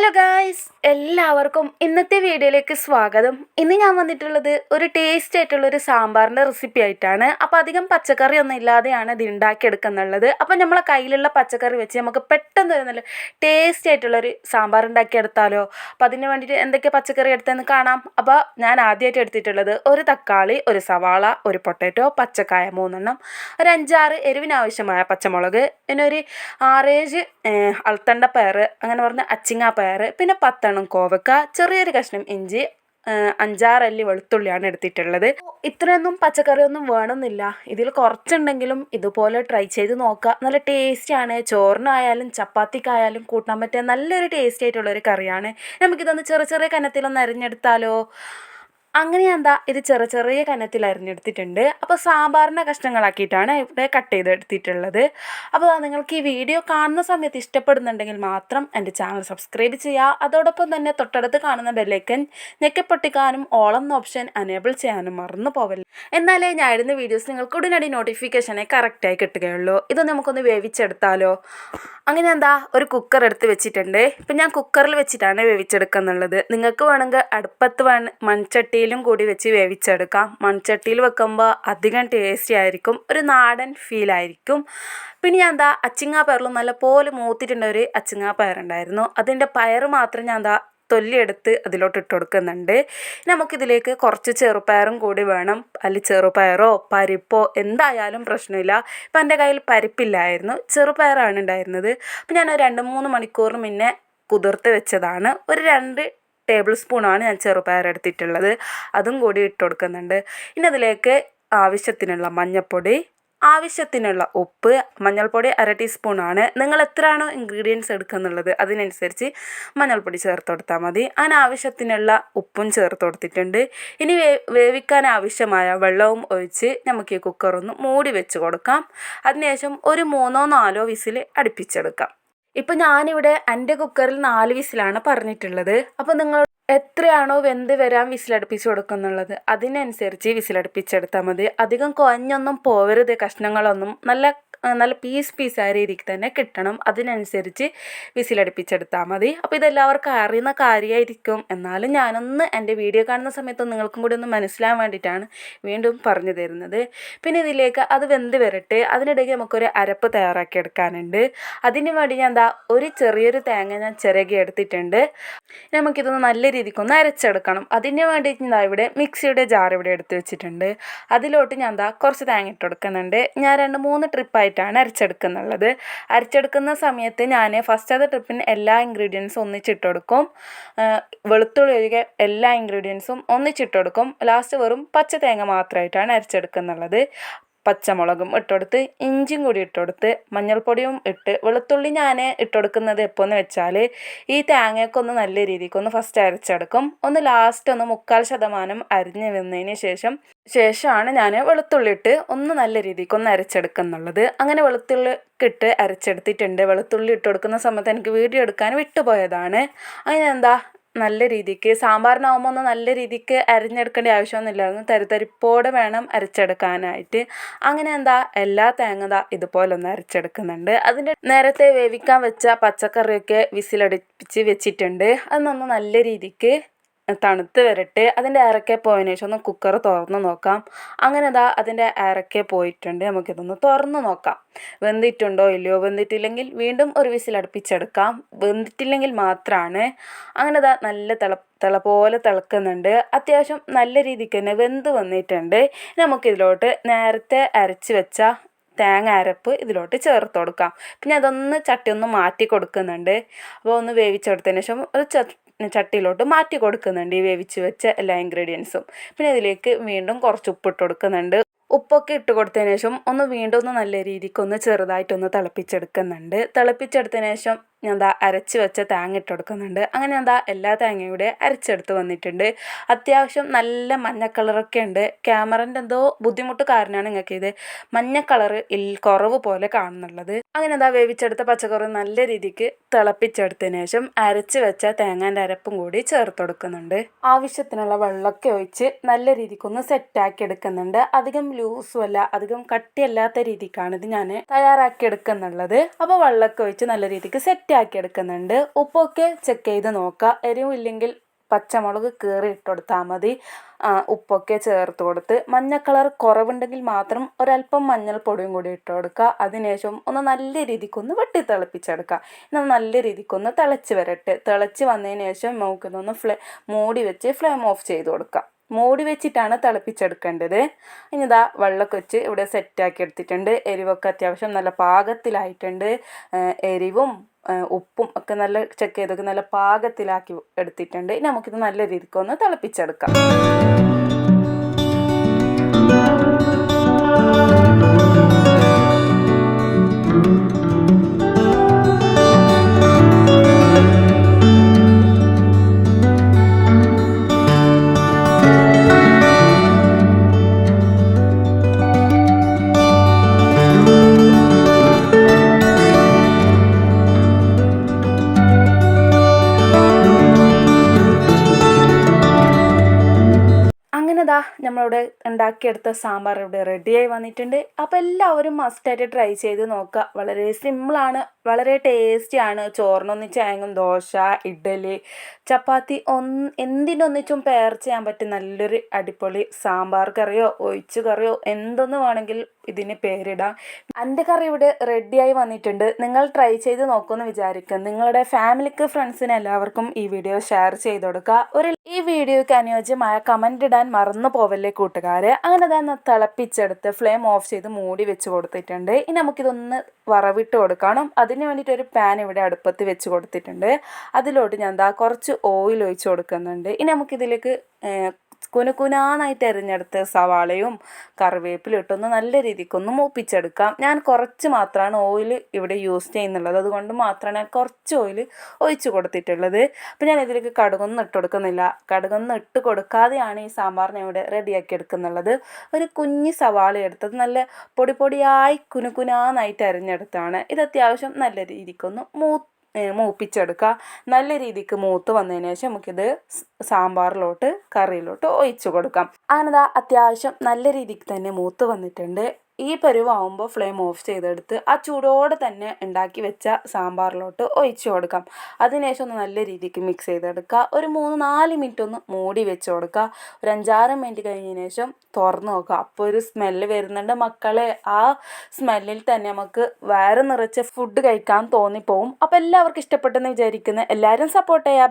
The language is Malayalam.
ഹലോ ഗായ്സ് എല്ലാവർക്കും ഇന്നത്തെ വീഡിയോയിലേക്ക് സ്വാഗതം. ഇന്ന് ഞാൻ വന്നിട്ടുള്ളത് ഒരു ടേസ്റ്റ് ആയിട്ടുള്ള ഒരു സാമ്പാറിന്റെ റെസിപ്പി ആയിട്ടാണ്. അപ്പോൾ അധികം പച്ചക്കറി ഒന്നും ഇല്ലാതെയാണ് ഇത് ഉണ്ടാക്കിയെടുക്കുന്നുള്ളത്. അപ്പോൾ നമ്മളെ കയ്യിലുള്ള പച്ചക്കറി വെച്ച് നമുക്ക് പെട്ടെന്ന് നല്ല ടേസ്റ്റ് ആയിട്ടുള്ളൊരു സാമ്പാർ ഉണ്ടാക്കിയെടുത്താലോ? അപ്പോൾ അതിന് വേണ്ടിയിട്ട് എന്തൊക്കെ പച്ചക്കറി എടുത്തതെന്ന് കാണാം. അപ്പോൾ ഞാൻ ആദ്യമായിട്ട് എടുത്തിട്ടുള്ളത് ഒരു തക്കാളി ഒരു സവാള ഒരു പൊട്ടാറ്റോ പച്ചക്കായ മൂന്നെണ്ണം ഒരു അഞ്ചാറ് എരിവിനാവശ്യമായ പച്ചമുളക് പിന്നെ ഒരു ആറേഴ് അൾത്തണ്ട പയർ അങ്ങനെ പറഞ്ഞ അച്ചിങ്ങ പയർ പിന്നെ പത്തെണ്ണം കോവക്ക ചെറിയൊരു കഷ്ണം ഇഞ്ചി അഞ്ചാറല്ലി വെളുത്തുള്ളിയാണ് എടുത്തിട്ടുള്ളത്. ഇത്രയൊന്നും പച്ചക്കറിയൊന്നും വേണമെന്നില്ല. ഇതിൽ കുറച്ചുണ്ടെങ്കിലും ഇതുപോലെ ട്രൈ ചെയ്ത് നോക്കുക. നല്ല ടേസ്റ്റിയാണ് ചോറിനായാലും ചപ്പാത്തിക്കായാലും കൂട്ടാൻ പറ്റിയ നല്ലൊരു ടേസ്റ്റി ആയിട്ടുള്ളൊരു കറിയാണ്. നമുക്കിതൊന്ന് ചെറിയ ചെറിയ കനത്തിലൊന്ന് അരിഞ്ഞെടുത്താലോ? അങ്ങനെ എന്താ ഇത് ചെറിയ ചെറിയ കനത്തിൽ അരിഞ്ഞെടുത്തിട്ടുണ്ട്. അപ്പോൾ സാമ്പാറിന്റെ കഷ്ണങ്ങളാക്കിയിട്ടാണ് ഇവിടെ കട്ട് ചെയ്ത് എടുത്തിട്ടുള്ളത് അപ്പോൾ നിങ്ങൾക്ക് ഈ വീഡിയോ കാണുന്ന സമയത്ത് ഇഷ്ടപ്പെടുന്നുണ്ടെങ്കിൽ മാത്രം എന്റെ ചാനൽ സബ്സ്ക്രൈബ് ചെയ്യുക. അതോടൊപ്പം തന്നെ തൊട്ടടുത്ത് കാണുന്ന ബെല്ലൈക്കൻ ഞെക്കപ്പൊട്ടിക്കാനും ഓളം എന്ന ഓപ്ഷൻ അനേബിൾ ചെയ്യാനും മറന്നു പോവല്ല. എന്നാലേ ഞാൻ ഇടുന്ന വീഡിയോസ് നിങ്ങൾക്ക് ഉടനടി നോട്ടിഫിക്കേഷനെ കറക്റ്റായി കിട്ടുകയുള്ളൂ. ഇത് നമുക്കൊന്ന് വേവിച്ചെടുത്താലോ. അങ്ങനെ എന്താ ഒരു കുക്കർ എടുത്ത് വെച്ചിട്ടുണ്ട്. ഇപ്പം ഞാൻ കുക്കറിൽ വെച്ചിട്ടാണ് വേവിച്ചെടുക്കുന്നുള്ളത്. നിങ്ങൾക്ക് വേണമെങ്കിൽ അടുപ്പത്ത് വേണം മൺചട്ടിയിലും കൂടി വെച്ച് വേവിച്ചെടുക്കാം. മൺചട്ടിയിൽ വെക്കുമ്പോൾ അധികം ടേസ്റ്റി ആയിരിക്കും. ഒരു നാടൻ ഫീൽ ആയിരിക്കും. പിന്നെ ഞാൻ എന്താ അച്ചിങ്ങാ പയറിലും നല്ലപോലെ മൂത്തിട്ടുണ്ട് ഒരു അച്ചിങ്ങാ പയറുണ്ടായിരുന്നു അതിന്റെ പയർ മാത്രം ഞാൻ എന്താ തൊല്ലിയെടുത്ത് അതിലോട്ട് ഇട്ട് കൊടുക്കുന്നുണ്ട്. നമുക്കിതിലേക്ക് കുറച്ച് ചെറുപയറും കൂടി വേണം. അല്ലെങ്കിൽ ചെറുപയറോ പരിപ്പോ എന്തായാലും പ്രശ്നമില്ല. ഇപ്പം എന്റെ കയ്യിൽ പരിപ്പില്ലായിരുന്നു. ചെറുപയറാണ് ഉണ്ടായിരുന്നത്. അപ്പം ഞാൻ രണ്ട് മൂന്ന് മണിക്കൂറിന് മുന്നേ കുതിർത്ത് വെച്ചതാണ്. ഒരു രണ്ട് ടേബിൾ സ്പൂണാണ് ഞാൻ ചെറുപയർ എടുത്തിട്ടുള്ളത്. അതും കൂടി ഇട്ട് കൊടുക്കുന്നുണ്ട്. ഇനി അതിലേക്ക് ആവശ്യത്തിനുള്ള മഞ്ഞൾപ്പൊടി ആവശ്യത്തിനുള്ള ഉപ്പ് മഞ്ഞൾപ്പൊടി അര ടീസ്പൂണാണ്. നിങ്ങൾ എത്രയാണോ ഇൻഗ്രീഡിയൻസ് എടുക്കുന്നുള്ളത് അതിനനുസരിച്ച് മഞ്ഞൾപ്പൊടി ചേർത്ത് കൊടുത്താൽ മതി. അതിന് ആവശ്യത്തിനുള്ള ഉപ്പും ചേർത്ത് കൊടുത്തിട്ടുണ്ട്. ഇനി വേ വേവിക്കാൻ ആവശ്യമായ വെള്ളവും ഒഴിച്ച് നമുക്ക് ഈ കുക്കറൊന്ന് മൂടി വെച്ച് കൊടുക്കാം. അതിനുശേഷം ഒരു മൂന്നോ നാലോ വിസിൽ അടുപ്പിച്ചെടുക്കാം. ഇപ്പം ഞാനിവിടെ എന്റെ കുക്കറിൽ നാല് വിസിലാണ് പറഞ്ഞിട്ടുള്ളത്. അപ്പോൾ നിങ്ങൾ എത്രയാണോ വെന്ത് വരാൻ വിസിലടുപ്പിച്ച് കൊടുക്കുന്നുള്ളത്. അതിനനുസരിച്ച് വിസിലടുപ്പിച്ചെടുത്താൽ മതി. അധികം കുഴഞ്ഞൊന്നും പോവരുത്. കഷ്ണങ്ങളൊന്നും നല്ല നല്ല പീസ് പീസായ രീതിക്ക് തന്നെ കിട്ടണം. അതിനനുസരിച്ച് വിസിലടുപ്പിച്ചെടുത്താൽ മതി. അപ്പോൾ ഇതെല്ലാവർക്കും അറിയുന്ന കാര്യമായിരിക്കും എന്നാലും ഞാനൊന്ന് എന്റെ വീഡിയോ കാണുന്ന സമയത്ത് നിങ്ങൾക്കും കൂടി ഒന്ന് മനസ്സിലാൻ വേണ്ടിയിട്ടാണ് വീണ്ടും പറഞ്ഞു തരുന്നത്. പിന്നെ ഇതിലേക്ക് അത് വെന്ത് വരട്ടെ. അതിനിടയ്ക്ക് നമുക്കൊരു അരപ്പ് തയ്യാറാക്കി എടുക്കാനുണ്ട്. അതിന് വേണ്ടി ഞാൻ എന്താ ഒരു ചെറിയൊരു തേങ്ങ ഞാൻ ചിരകി എടുത്തിട്ടുണ്ട്. നമുക്കിതൊന്ന് നല്ല രീതിക്കൊന്ന് അരച്ചെടുക്കണം. അതിന് വേണ്ടിയിട്ട് ഞാൻ ഇവിടെ മിക്സിയുടെ ജാർ ഇവിടെ എടുത്ത് വെച്ചിട്ടുണ്ട്. അതിലോട്ട് ഞാൻ എന്താ കുറച്ച് തേങ്ങ ഇട്ട് കൊടുക്കുന്നുണ്ട്. ഞാൻ രണ്ട് മൂന്ന് ട്രിപ്പായിട്ടാണ് അരച്ചെടുക്കുന്നുള്ളത്. അരച്ചെടുക്കുന്ന സമയത്ത് ഞാൻ ഫസ്റ്റ് ഫസ്റ്റത്തെ ട്രിപ്പിന് എല്ലാ ഇൻഗ്രീഡിയൻസും ഒന്നിച്ചിട്ട് കൊടുക്കും. വെളുത്തുള്ളി ഒഴികെ എല്ലാ ഇൻഗ്രീഡിയൻസും ഒന്നിച്ചിട്ട് കൊടുക്കും. ലാസ്റ്റ് വെറും പച്ച തേങ്ങ മാത്രമായിട്ടാണ് അരച്ചെടുക്കുന്നുള്ളത്. പച്ചമുളകും ഇട്ടുകൊടുത്ത് ഇഞ്ചിയും കൂടി ഇട്ടുകൊടുത്ത് മഞ്ഞൾപ്പൊടിയും ഇട്ട് വെളുത്തുള്ളി ഞാൻ ഇട്ടുകൊടുക്കുന്നത് എപ്പോന്ന് വെച്ചാൽ ഈ തേങ്ങയൊക്കൊന്ന് നല്ല രീതിക്കൊന്ന് ഫസ്റ്റ് അരച്ചെടുക്കും. ഒന്ന് ലാസ്റ്റ് ഒന്ന് മുക്കാൽ ശതമാനം അരിഞ്ഞ് വന്നതിന് ശേഷം ശേഷമാണ് ഞാൻ വെളുത്തുള്ളി ഇട്ട് ഒന്ന് നല്ല രീതിക്കൊന്ന് അരച്ചെടുക്കുന്നുള്ളത്. അങ്ങനെ വെളുത്തുള്ളി ഇട്ട് അരച്ചെടുത്തിട്ടുണ്ട്. വെളുത്തുള്ളി ഇട്ട് കൊടുക്കുന്ന സമയത്ത് എനിക്ക് വീഡിയോ എടുക്കാൻ വിട്ടുപോയതാണ്. അങ്ങനെ എന്താ നല്ല രീതിക്ക് സാമ്പാറിനാവുമ്പോൾ ഒന്ന് നല്ല രീതിക്ക് അരിഞ്ഞെടുക്കേണ്ട ആവശ്യമൊന്നുമില്ലായിരുന്നു തരിതരിപ്പോടെ വേണം അരച്ചെടുക്കാനായിട്ട്. അങ്ങനെ എന്താ എല്ലാ തേങ്ങ ഇതുപോലെ ഒന്ന് അരച്ചെടുക്കുന്നുണ്ട്. അതിന്റെ നേരത്തെ വേവിക്കാൻ വെച്ച പച്ചക്കറിയൊക്കെ വിസിലടിപ്പിച്ച് വെച്ചിട്ടുണ്ട്. അതൊന്ന് നല്ല രീതിക്ക് തണുത്ത് വരട്ടെ. അതിന്റെ അരക്കെ പോയതിന് ശേഷം ഒന്ന് കുക്കർ തുറന്ന് നോക്കാം. അങ്ങനെ അതാ അതിന്റെ അരക്കെ പോയിട്ടുണ്ട്. നമുക്കിതൊന്ന് തുറന്ന് നോക്കാം. വെന്തിട്ടുണ്ടോ ഇല്ലയോ? വെന്തിട്ടില്ലെങ്കിൽ വീണ്ടും ഒരു വിസിൽ അടുപ്പിച്ചെടുക്കാം. വെന്തിട്ടില്ലെങ്കിൽ മാത്രമാണ് അങ്ങനെ അതാ നല്ല തിള തിള പോലെ തിളക്കുന്നുണ്ട്. അത്യാവശ്യം നല്ല രീതിക്ക് തന്നെ വെന്ത് വന്നിട്ടുണ്ട്. നമുക്കിതിലോട്ട് നേരത്തെ അരച്ച് വെച്ച തേങ്ങ അരപ്പ് ഇതിലോട്ട് ചേർത്ത് കൊടുക്കാം. പിന്നെ അതൊന്ന് ചട്ടി ഒന്ന് മാറ്റി കൊടുക്കുന്നുണ്ട്. അപ്പോൾ ഒന്ന് വേവിച്ചെടുത്തതിന് ശേഷം ഒരു ചട്ടിയിലോട്ട് മാറ്റി കൊടുക്കുന്നുണ്ട് ഈ വേവിച്ച് വെച്ച എല്ലാ ഇൻഗ്രീഡിയൻസും പിന്നെ ഇതിലേക്ക് വീണ്ടും കുറച്ച് ഉപ്പിട്ട് കൊടുക്കുന്നുണ്ട്. ഉപ്പൊക്കെ ഇട്ട് കൊടുത്തതിന് ശേഷം ഒന്ന് വീണ്ടും ഒന്ന് നല്ല രീതിക്ക് ഒന്ന് ചെറുതായിട്ടൊന്ന് തിളപ്പിച്ചെടുക്കുന്നുണ്ട്. തിളപ്പിച്ചെടുത്തതിന് ശേഷം ഞാൻ എന്താ അരച്ച് വെച്ച തേങ്ങ ഇട്ട് കൊടുക്കുന്നുണ്ട്. അങ്ങനെ എന്താ എല്ലാ തേങ്ങയും കൂടെ അരച്ചെടുത്ത് വന്നിട്ടുണ്ട്. അത്യാവശ്യം നല്ല മഞ്ഞ കളറൊക്കെ ഉണ്ട്. ക്യാമറന്റെ എന്തോ ബുദ്ധിമുട്ട് കാരണമാണ് നിങ്ങൾക്ക് ഇത് മഞ്ഞ കളർ ഇൽ കുറവ് പോലെ കാണുന്നുള്ളത്. അങ്ങനെ എന്താ വേവിച്ചെടുത്ത പച്ചക്കറി നല്ല രീതിക്ക് തിളപ്പിച്ചെടുത്തതിന് ശേഷം അരച്ച് വെച്ച തേങ്ങന്റെ അരപ്പും കൂടി ചേർത്ത് കൊടുക്കുന്നുണ്ട്. ആവശ്യത്തിനുള്ള വെള്ളമൊക്കെ ഒഴിച്ച് നല്ല രീതിക്കൊന്ന് സെറ്റാക്കി എടുക്കുന്നുണ്ട്. അധികം ലൂസും അല്ല അധികം കട്ടിയല്ലാത്ത രീതിക്കാണ് ഇത് ഞാൻ തയ്യാറാക്കി എടുക്കുന്നുള്ളത് അപ്പോൾ വെള്ളമൊക്കെ ഒഴിച്ച് നല്ല രീതിക്ക് സെറ്റ് ആക്കി എടുക്കുന്നുണ്ട് ഉപ്പൊക്കെ ചെക്ക് ചെയ്ത് നോക്കുക എരിവില്ലെങ്കിൽ പച്ചമുളക് കീറി ഇട്ട് കൊടുത്താൽ മതി. ഉപ്പൊക്കെ ചേർത്ത് കൊടുത്ത്. മഞ്ഞ കളർ കുറവുണ്ടെങ്കിൽ മാത്രം ഒരല്പം മഞ്ഞൾപ്പൊടിയും കൂടി ഇട്ട് കൊടുക്കുക അതിനുശേഷം ഒന്ന് നല്ല രീതിക്കൊന്ന് വെട്ടി തിളപ്പിച്ചെടുക്കുക എന്നാൽ നല്ല രീതിക്കൊന്ന് തിളച്ച് വരട്ടെ. തിളച്ച് വന്നതിന് ശേഷം നമുക്കിതൊന്ന് ഫ്ലേ മൂടി വെച്ച് ഫ്ലെയിം ഓഫ് ചെയ്ത് കൊടുക്കുക മൂടി വെച്ചിട്ടാണ് തിളപ്പിച്ചെടുക്കേണ്ടത്. ഇനി ഇതാ വെള്ളമൊക്കെ വെച്ച് ഇവിടെ സെറ്റാക്കി എടുത്തിട്ടുണ്ട്. എരിവൊക്കെ അത്യാവശ്യം നല്ല പാകത്തിലായിട്ടുണ്ട്. എരിവും ഉപ്പും ഒക്കെ നല്ല ചെക്ക് ചെയ്തൊക്കെ നല്ല പാകത്തിലാക്കി എടുത്തിട്ടുണ്ട്. ഇനി നമുക്കിത് നല്ല രീതിക്കൊന്ന് തിളപ്പിച്ചെടുക്കാം. അങ്ങനെ ദാ നമ്മളിവിടെ ഉണ്ടാക്കിയെടുത്ത സാമ്പാർ ഇവിടെ റെഡിയായി വന്നിട്ടുണ്ട്. അപ്പോൾ എല്ലാവരും മസ്റ്റായിട്ട് ട്രൈ ചെയ്ത് നോക്കുക. വളരെ സിമ്പിളാണ് വളരെ ടേസ്റ്റിയാണ് ചോറിനൊന്നിച്ചായെങ്കിലും ദോശ ഇഡ്ഡലി ചപ്പാത്തി ഒന്ന് എന്തിനൊന്നിച്ചും പെയർ ചെയ്യാൻ പറ്റും നല്ലൊരു അടിപൊളി സാമ്പാർ കറിയോ ഒഴിച്ച് കറിയോ എന്തൊന്ന് വേണമെങ്കിൽ ഇതിന് പേരിടാം. എന്റെ കറി ഇവിടെ റെഡിയായി വന്നിട്ടുണ്ട്. നിങ്ങൾ ട്രൈ ചെയ്ത് നോക്കുമെന്ന് വിചാരിക്കും. നിങ്ങളുടെ ഫാമിലിക്ക് ഫ്രണ്ട്സിന് എല്ലാവർക്കും ഈ വീഡിയോ ഷെയർ ചെയ്ത് കൊടുക്കുക. ഒരു ഈ വീഡിയോയ്ക്ക് അനുയോജ്യമായ കമന്റ് ഇടാൻ മറന്നു പോവല്ലേ കൂട്ടുകാരെ? അങ്ങനെ തന്നെ തിളപ്പിച്ചെടുത്ത് ഫ്ലെയിം ഓഫ് ചെയ്ത് മൂടി വെച്ച് കൊടുത്തിട്ടുണ്ട്. ഇനി നമുക്കിതൊന്ന് വറവിട്ട് കൊടുക്കണം. അതിന് വേണ്ടിയിട്ട് ഒരു പാൻ ഇവിടെ അടുപ്പത്ത് വെച്ച് കൊടുത്തിട്ടുണ്ട്. അതിലോട്ട് ഞാൻ എന്താ കുറച്ച് ഓയിൽ ഒഴിച്ച് കൊടുക്കുന്നുണ്ട്. ഇനി നമുക്കിതിലേക്ക് കുനുകുനാന്നായിട്ട് എറിഞ്ഞെടുത്ത് സവാളയും കറിവേപ്പിലും ഇട്ടൊന്ന് നല്ല രീതിക്കൊന്ന് മൂപ്പിച്ചെടുക്കാം. ഞാൻ കുറച്ച് മാത്രമാണ് ഓയിൽ ഇവിടെ യൂസ് ചെയ്യുന്നുള്ളത്. അതുകൊണ്ട് മാത്രമാണ് ഞാൻ കുറച്ച് ഓയിൽ ഒഴിച്ച് കൊടുത്തിട്ടുള്ളത്. അപ്പോൾ ഞാൻ ഇതിലേക്ക് കടുകൊന്നും ഇട്ട് കൊടുക്കുന്നില്ല. കടുകൊന്നും ഇട്ട് കൊടുക്കാതെയാണ് ഈ സാമ്പാറിനെ ഇവിടെ റെഡിയാക്കി എടുക്കുന്നുള്ളത്. ഒരു കുഞ്ഞ് സവാള എടുത്തത് നല്ല പൊടി പൊടിയായി കുനുകുനാന്നായിട്ട് അരിഞ്ഞെടുത്താണ് ഇത് അത്യാവശ്യം നല്ല രീതിക്കൊന്ന് മൂ ഏ, മൂപ്പിച്ചെടുക്കുക നല്ല രീതിക്ക് മൂത്ത് വന്നതിന് ശേഷം നമുക്കിത് സാമ്പാറിലോട്ട് കറിയിലോട്ട് ഒഴിച്ചു കൊടുക്കാം. അങ്ങനെ അത്യാവശ്യം നല്ല രീതിക്ക് തന്നെ മൂത്ത് വന്നിട്ടുണ്ട്. ഈ പരുവാകുമ്പോൾ ഫ്ലെയിം ഓഫ് ചെയ്തെടുത്ത് ആ ചൂടോടെ തന്നെ ഉണ്ടാക്കി വെച്ച സാമ്പാറിലോട്ട് ഒഴിച്ചു കൊടുക്കാം. അതിനുശേഷം ഒന്ന് നല്ല രീതിക്ക് മിക്സ് ചെയ്തെടുക്കുക. ഒരു മൂന്ന് നാല് മിനിറ്റ് ഒന്ന് മൂടി വെച്ച് കൊടുക്കുക. ഒരു അഞ്ചാറ് മിനിറ്റ് കഴിഞ്ഞതിന് ശേഷം തുറന്ന് നോക്കുക. അപ്പോൾ ഒരു സ്മെല്ല് വരുന്നുണ്ട് മക്കളെ. ആ സ്മെല്ലിൽ തന്നെ നമുക്ക് വയറ് നിറച്ച് ഫുഡ് കഴിക്കാൻ തോന്നിപ്പോവും. അപ്പോൾ എല്ലാവർക്കും ഇഷ്ടപ്പെട്ടെന്ന് വിചാരിക്കുന്നു. എല്ലാവരും സപ്പോർട്ട് ചെയ്യാം.